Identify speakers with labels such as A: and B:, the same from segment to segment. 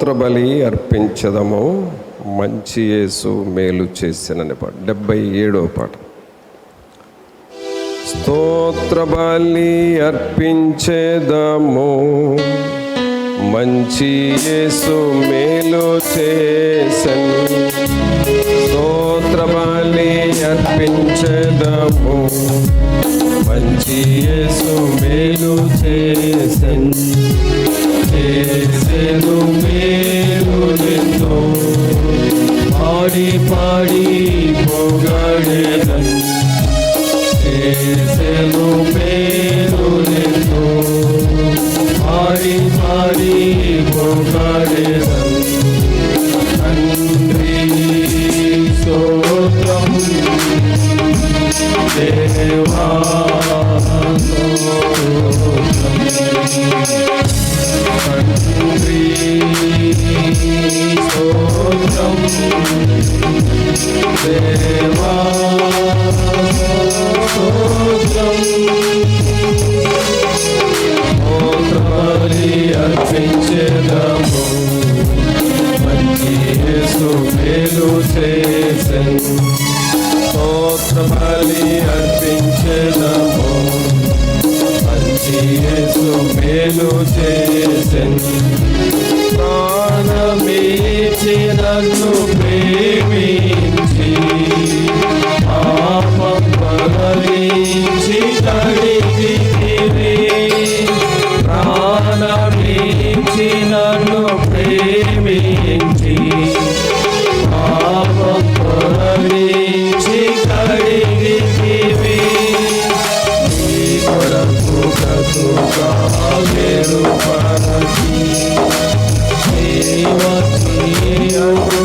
A: స్తోత్రబలి అర్పించదము. మంచి యేసు మేలు చేసినని పాట. డెబ్బై ఏడవ పాట. స్తోత్రబలి అర్పించేదము. మంచి యేసు మేలు చేసను. స్తోత్రబలి అర్పించేదము. మంచి యేసు మేలు చేసను. చేసేను మేలు నిన్ను పాడి పాడి పొగడేదను. చేసేను మేలు నిన్ను పాడి పాడి పొగడేదను. తండ్రి స్తోత్రం దేవా స్తోత్రం దేవా స్తోత్రం అర్పించేదము మంచి యేసు మేలు చేసెను స్తోత్రబలి అర్పించేదము మంచి యేసు మేలు చేసెను. ప్రాణమీచి నన్ను ప్రేమించి పాపం పగలించి కడిగితివి ప్రాణమీచి నన్ను ప్రేమించి పాపం పగలించి కడిగితివి నీ కొరకు Leo.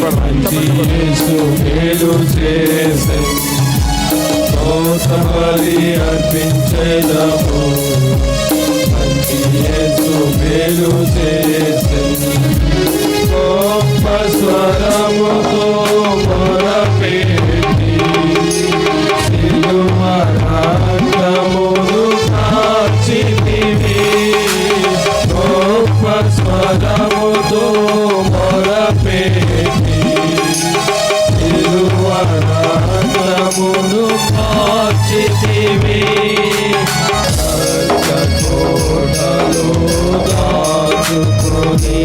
A: చప్పట్లు యేసు మేలు చేసే చేసే గొప్ప స్వరముతో మొరపెట్టి సిలువ రక్తమును గొప్ప స్వరముతో మొరపెట్టి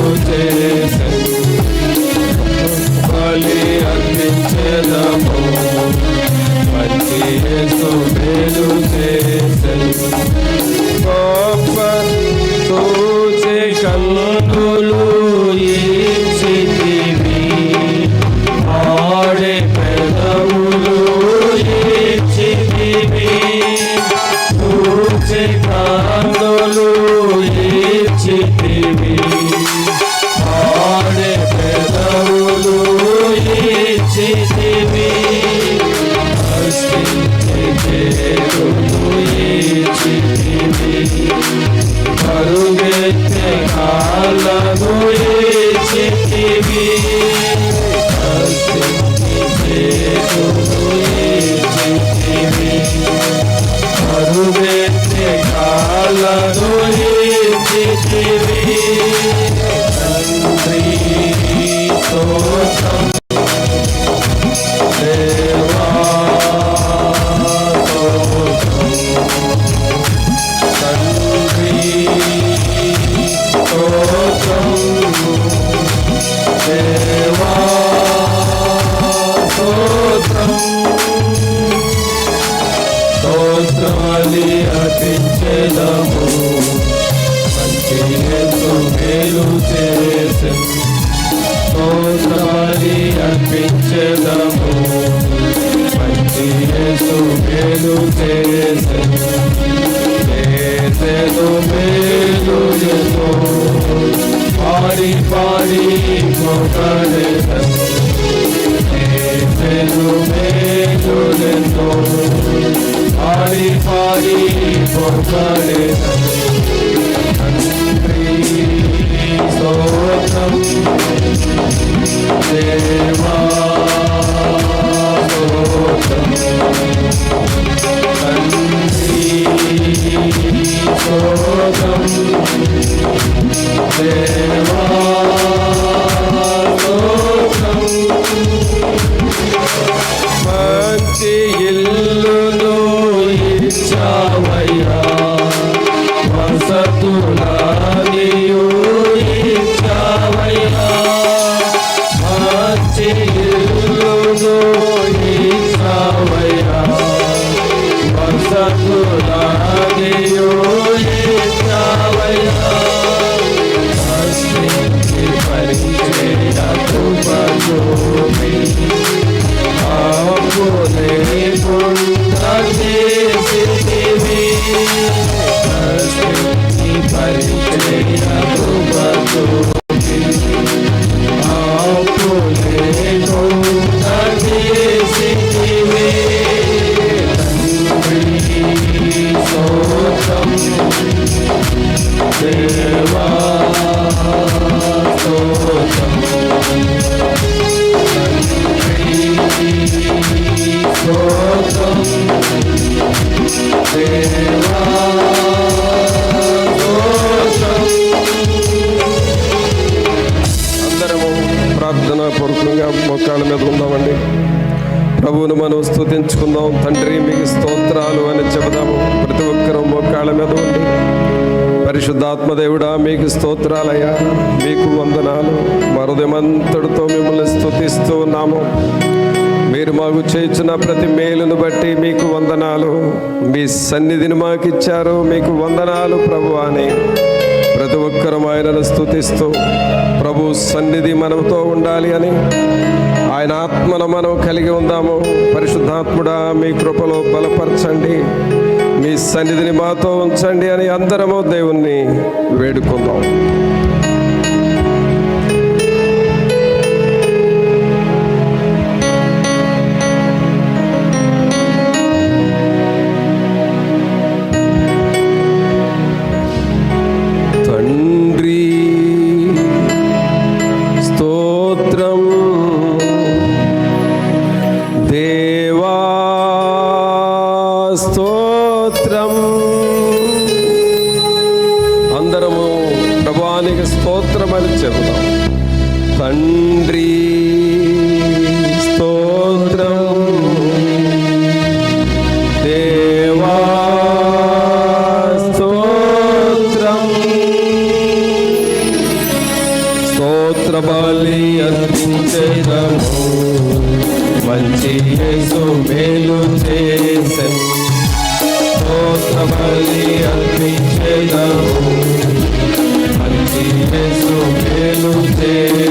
A: మేలు చేసెను బలి అందించెదము మంచి యేసు మేలు చేసెను గొప్ప సూచే కన్నులు ఇచ్చితివి ఆడే పెదవులు ఇచ్చితివి సూచే కన్నులు মালা হয়েছে দেবী কালা হয়েছে দেবী గాలి అర్పించెదము మంచి ఎంతో మేలు చేసే. స్తోత్రాలి అర్పించెదము. మంచి ఎంతో మేలు చేసే. చేసేదో మేలు చేసో. పాడి పాడి మొదలెదో. మేలు చేసో. పాడి పాడి కొట్టలేదను తండ్రి స్తోత్రం దేవా స్తోత్రం తండ్రి స్తోత్రం దేవా దేవా
B: స్తోత్రాలయ్యా మీకు వందనాలు. మరుదమంతటితో మిమ్మల్ని స్థుతిస్తూ ఉన్నాము. మీరు మాకు చేయించిన ప్రతి మేలును బట్టి మీకు వందనాలు. మీ సన్నిధిని మాకు ఇచ్చారు మీకు వందనాలు ప్రభు అని. ప్రతి ఒక్కరూ ఆయనను స్థుతిస్తూ ప్రభు సన్నిధి మనతో ఉండాలి అని. ఆయన ఆత్మను మనం కలిగి ఉందాము. పరిశుద్ధాత్ముడా మీ కృపలో బలపరచండి. మీ సన్నిధిని మాతో ఉంచండి అని అందరము దేవుణ్ణి వేడుకుందాం మంచి యేసు మేలు చేసే స్తోత్ర బలి అర్పించేదము. మంచి యేసు మేలు చేసే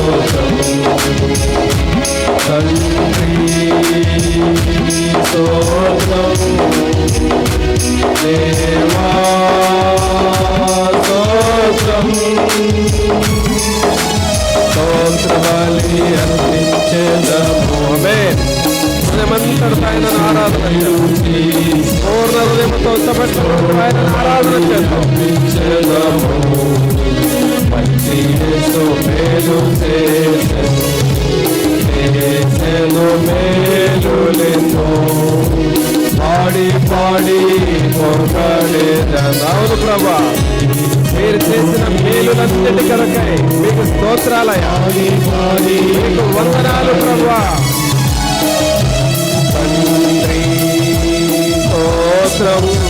B: స్తోత్రం తండ్రి స్తోత్రం దేవా ఆరాధన చేద్దాం.
A: Tienes o menos చేసెను మేలులెన్నో పాడి పాడి
B: పొగడేదవును ప్రభా
A: మీరు చేసిన మేలులంతటి కరకై మీకు స్తోత్రాలయ మీకు వందనాలు ప్రభా స్తోత్రము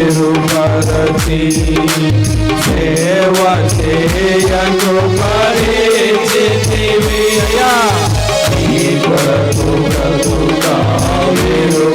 A: పేరు భరతి సేవ చేయను పరిచితివియా ఈ కొరకు బ్రతుకా పేరు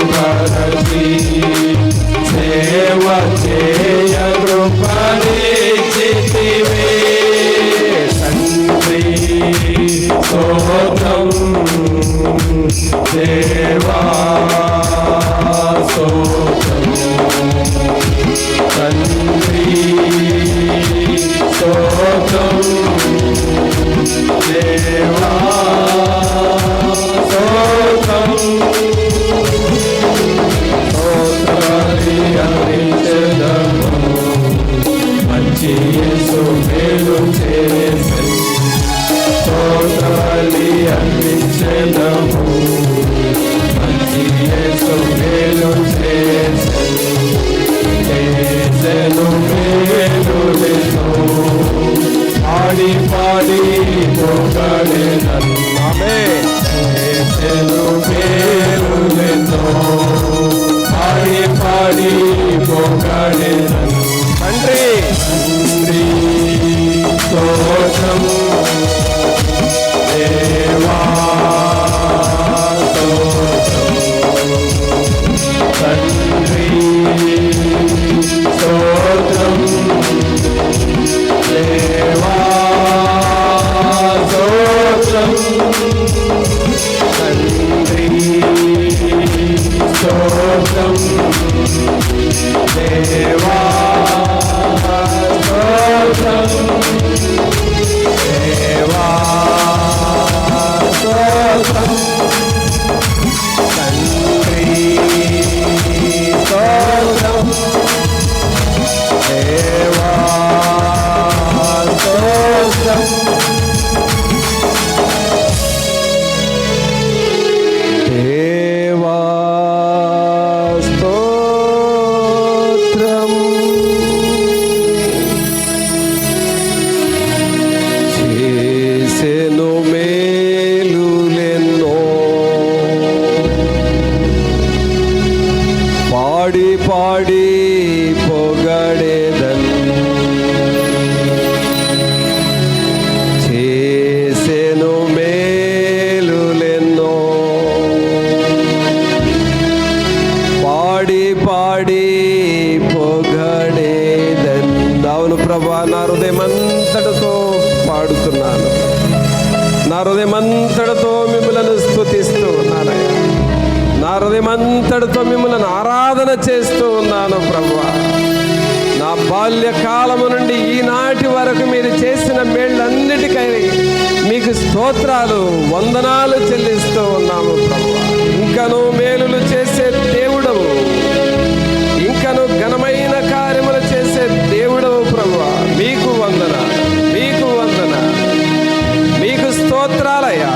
A: అంతటితో మిమ్మల్ని ఆరాధన చేస్తూ ఉన్నాను ప్రభు నా బాల్యకాలము నుండి ఈనాటి వరకు మీరు చేసిన మేళ్ళన్నిటికై మీకు స్తోత్రాలు వందనాలు చెల్లిస్తూ ఉన్నాము ప్రభు ఇంకను మేలులు చేసే దేవుడవు. ఇంకను ఘనమైన కార్యములు చేసే దేవుడవు ప్రభు మీకు వందన మీకు వందన మీకు స్తోత్రాలయ్యా.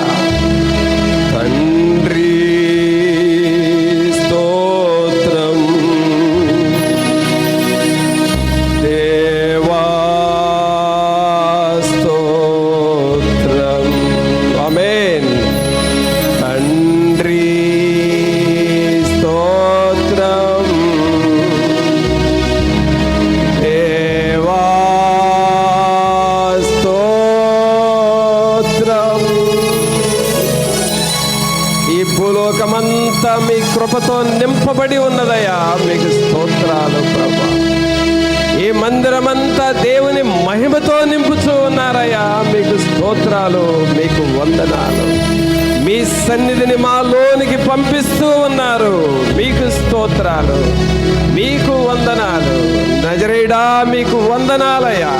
A: మీకు
B: వందనాలయ్యా.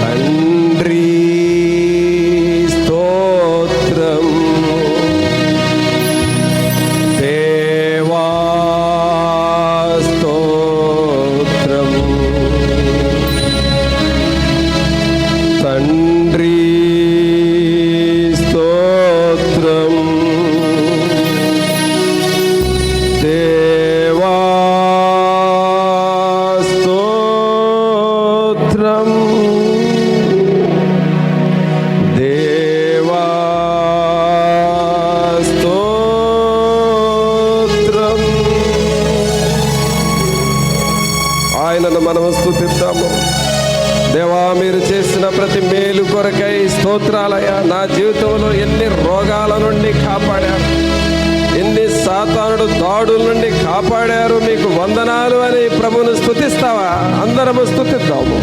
B: తండ్రి దాడుల నుండి కాపాడారు. మీకు వందనాలు అని ప్రభువును స్థుతిస్తావా అందరము స్థుతిద్దాము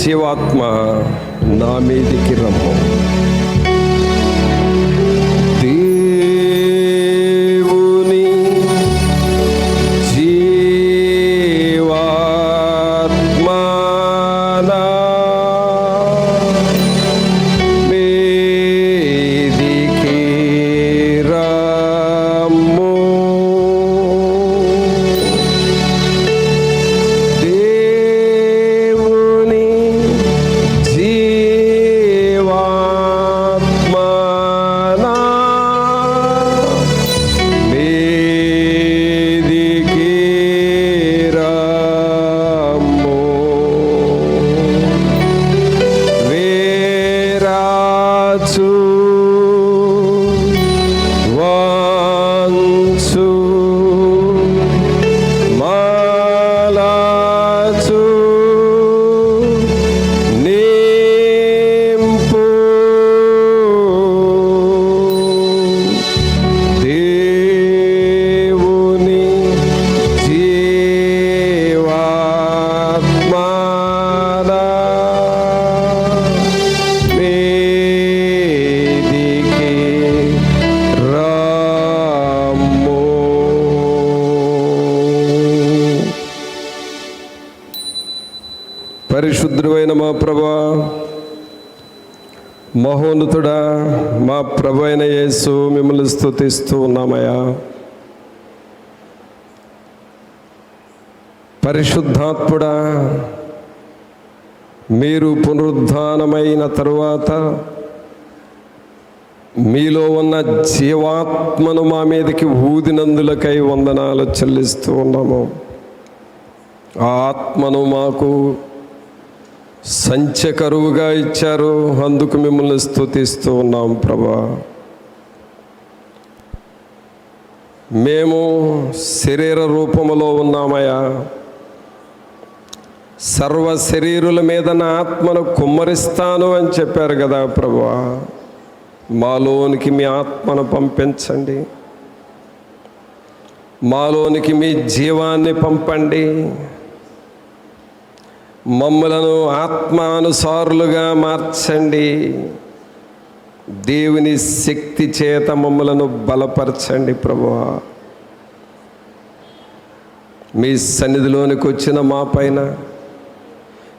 B: జీవాత్మ నా మీదికి రమ్ము. పరిశుద్ధుడైన మా ప్రభా మహోన్నతుడా మా ప్రభు అయిన యేసు మిమ్మల్ని స్థుతిస్తూ ఉన్నామయ్యా. పరిశుద్ధాత్ముడా మీరు పునరుద్ధానమైన తరువాత మీలో ఉన్న జీవాత్మను మా మీదకి ఊదినందులకై వందనాలు చెల్లిస్తూ ఉన్నాము. ఆ ఆత్మను మాకు సంచ కరువుగా ఇచ్చారు. అందుకు మిమ్మల్ని స్థుతిస్తూ ఉన్నాం ప్రభా. మేము శరీర రూపములో ఉన్నామయ్యా. సర్వ శరీరుల మీద నా ఆత్మను కుమ్మరిస్తాను అని చెప్పారు కదా ప్రభా. మాలోనికి మీ ఆత్మను పంపించండి. మాలోనికి మీ జీవాన్ని పంపండి. మమ్మలను ఆత్మానుసారులుగా మార్చండి. దేవుని శక్తి చేత మమ్మలను బలపరచండి ప్రభువా. మీ సన్నిధిలోనికి వచ్చిన మా పైన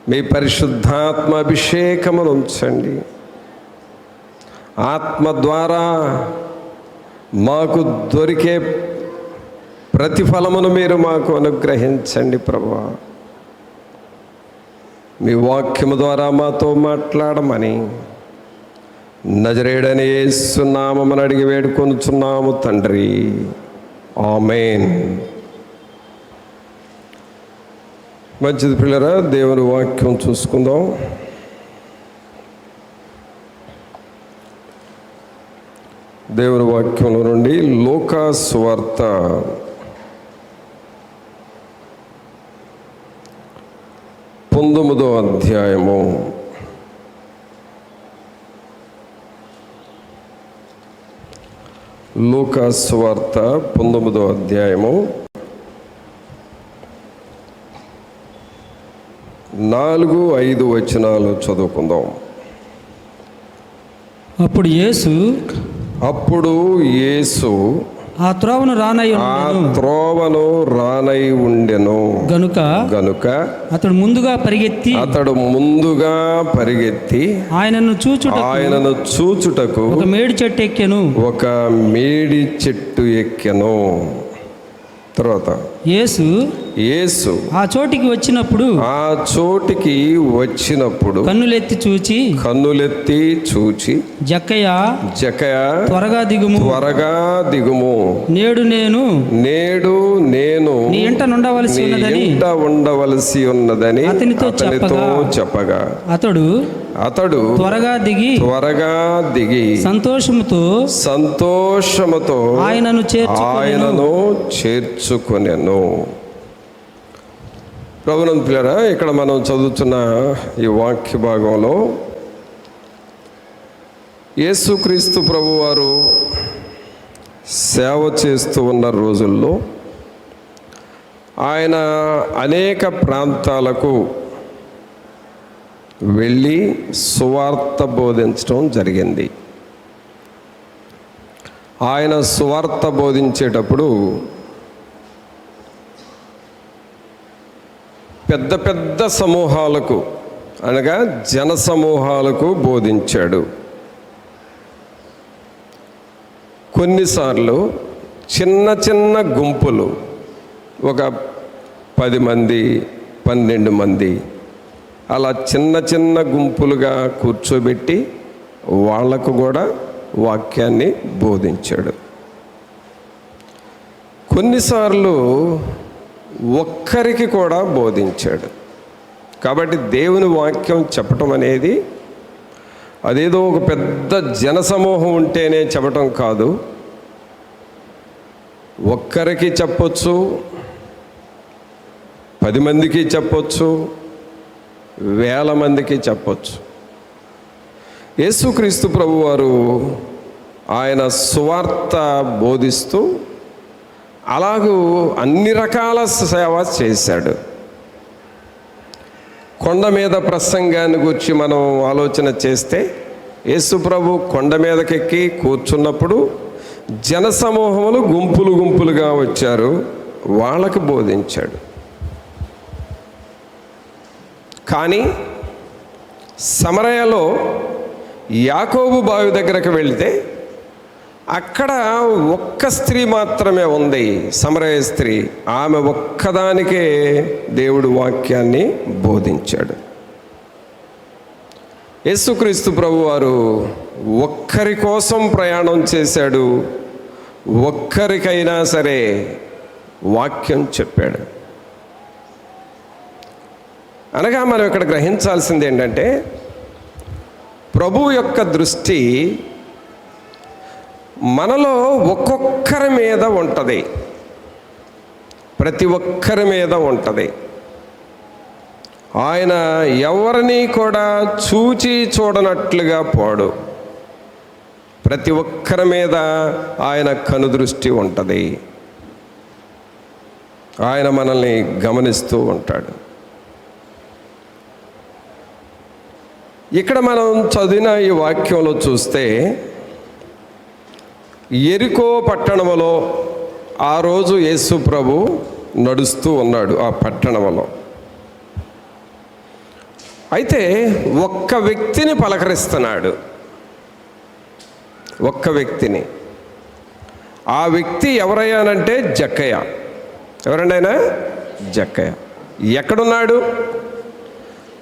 B: మీ పరిశుద్ధాత్మ అభిషేకమును ఉంచండి. ఆత్మ ద్వారా మాకు దొరికే ప్రతిఫలమును మీరు మాకు అనుగ్రహించండి ప్రభువా. మీ వాక్యము ద్వారా మాతో మాట్లాడమని నజరేడని వేస్తున్నామని అడిగి వేడుకొనుచున్నాము తండ్రి. ఆమెన్. మంచిది పిల్లరా దేవుని వాక్యం చూసుకుందాం. దేవుని వాక్యంలో నుండి లోకాస్ వార్త పంతొమ్మిదో అధ్యాయము. లోకా స్వార్త పంతొమ్మిదో అధ్యాయము. నాలుగు ఐదు వచనాలు చదువుకుందాం.
C: అప్పుడు యేసు
B: అప్పుడు యేసు
C: ఆ త్రోవను రానై
B: ఆ త్రోవను రానై ఉండెను.
C: గనుక
B: గనుక
C: అతడు ముందుగా పరిగెత్తి
B: అతడు ముందుగా పరిగెత్తి
C: ఆయనను చూచుట
B: ఆయనను చూచుటకు
C: ఒక మేడి చెట్టు ఎక్కెను.
B: ఒక మేడి చెట్టు ఎక్కెను. తర్వాత
C: యేసు
B: యేసు
C: ఆ చోటికి వచ్చినప్పుడు
B: ఆ చోటికి వచ్చినప్పుడు
C: కన్నులెత్తి చూచి
B: కన్నులెత్తి చూచి
C: జక్కయ్య
B: జకయ
C: త్వరగా దిగుము.
B: త్వరగా దిగుము.
C: నేడు నేను
B: నేడు నేను
C: నీ ఇంట నుండవలసి
B: నీ
C: ఉన్నదని
B: ఇంట ఉండవలసి ఉన్నదని
C: అతనితో
B: అతనితో
C: చెప్పగా.
B: చెప్పగా.
C: అతడు
B: అతడు
C: త్వరగా దిగి
B: త్వరగా దిగి
C: సంతోషముతో
B: సంతోషముతో
C: ఆయనను చేర్చుకొనెను.
B: ఆయనను చేర్చుకొనెను. ప్రభునందు పిల్లరా ఇక్కడ మనం చదువుతున్న ఈ వాక్య భాగంలో యేసుక్రీస్తు ప్రభువారు సేవ చేస్తూ ఉన్న రోజుల్లో ఆయన అనేక ప్రాంతాలకు వెళ్ళి సువార్త బోధించడం జరిగింది. ఆయన సువార్త బోధించేటప్పుడు పెద్ద పెద్ద సమూహాలకు అనగా జన సమూహాలకు బోధించాడు. కొన్నిసార్లు చిన్న చిన్న గుంపులు ఒక పది మంది పన్నెండు మంది అలా చిన్న చిన్న గుంపులుగా కూర్చోబెట్టి వాళ్ళకు కూడా వాక్యాన్ని బోధించాడు. కొన్నిసార్లు ఒక్కరికి కూడా బోధించాడు. కాబట్టి దేవుని వాక్యం చెప్పటం అనేది అదేదో ఒక పెద్ద జనసమూహం ఉంటేనే చెప్పటం కాదు. ఒక్కరికి చెప్పొచ్చు పది మందికి చెప్పొచ్చు వేల మందికి చెప్పొచ్చు. యేసుక్రీస్తు ప్రభువారు ఆయన సువార్త బోధిస్తూ అలాగూ అన్ని రకాల సేవ చేశాడు. కొండ మీద ప్రసంగాన్ని గురించి మనం ఆలోచన చేస్తే యేసుప్రభు కొండ మీదకెక్కి కూర్చున్నప్పుడు జనసమూహములు గుంపులు గుంపులుగా వచ్చారు వాళ్ళకి బోధించాడు. కానీ సమరయలో యాకోబు బావి దగ్గరకు వెళితే అక్కడ ఒక్క స్త్రీ మాత్రమే ఉంది సమరయ స్త్రీ. ఆమె ఒక్కదానికే దేవుడు వాక్యాన్ని బోధించాడు. యేసుక్రీస్తు ప్రభువారు ఒక్కరి కోసం ప్రయాణం చేశాడు ఒక్కరికైనా సరే వాక్యం చెప్పాడు. అనగా మనం ఇక్కడ గ్రహించాల్సింది ఏంటంటే ప్రభు యొక్క దృష్టి మనలో ఒక్కొక్కరి మీద ఉంటుంది. ప్రతి ఒక్కరి మీద ఉంటుంది. ఆయన ఎవరిని కూడా చూచి చూడనట్లుగా పోడు. ప్రతి ఒక్కరి మీద ఆయన కనుదృష్టి ఉంటుంది. ఆయన మనల్ని గమనిస్తూ ఉంటాడు. ఇక్కడ మనం చదివిన ఈ వాక్యంలో చూస్తే ఎరికో పట్టణములో ఆ రోజు యేసు ప్రభు నడుస్తూ ఉన్నాడు ఆ పట్టణంలో అయితే ఒక్క వ్యక్తిని పలకరిస్తున్నాడు. ఒక్క వ్యక్తిని. ఆ వ్యక్తి ఎవరయ్యానంటే జక్కయ్య. ఎవరండైనా జక్కయ్య. ఎక్కడున్నాడు?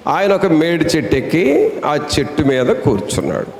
B: ఆయన ఒక మేడి చెట్టు ఎక్కి ఆ చెట్టు మీద కూర్చున్నాడు.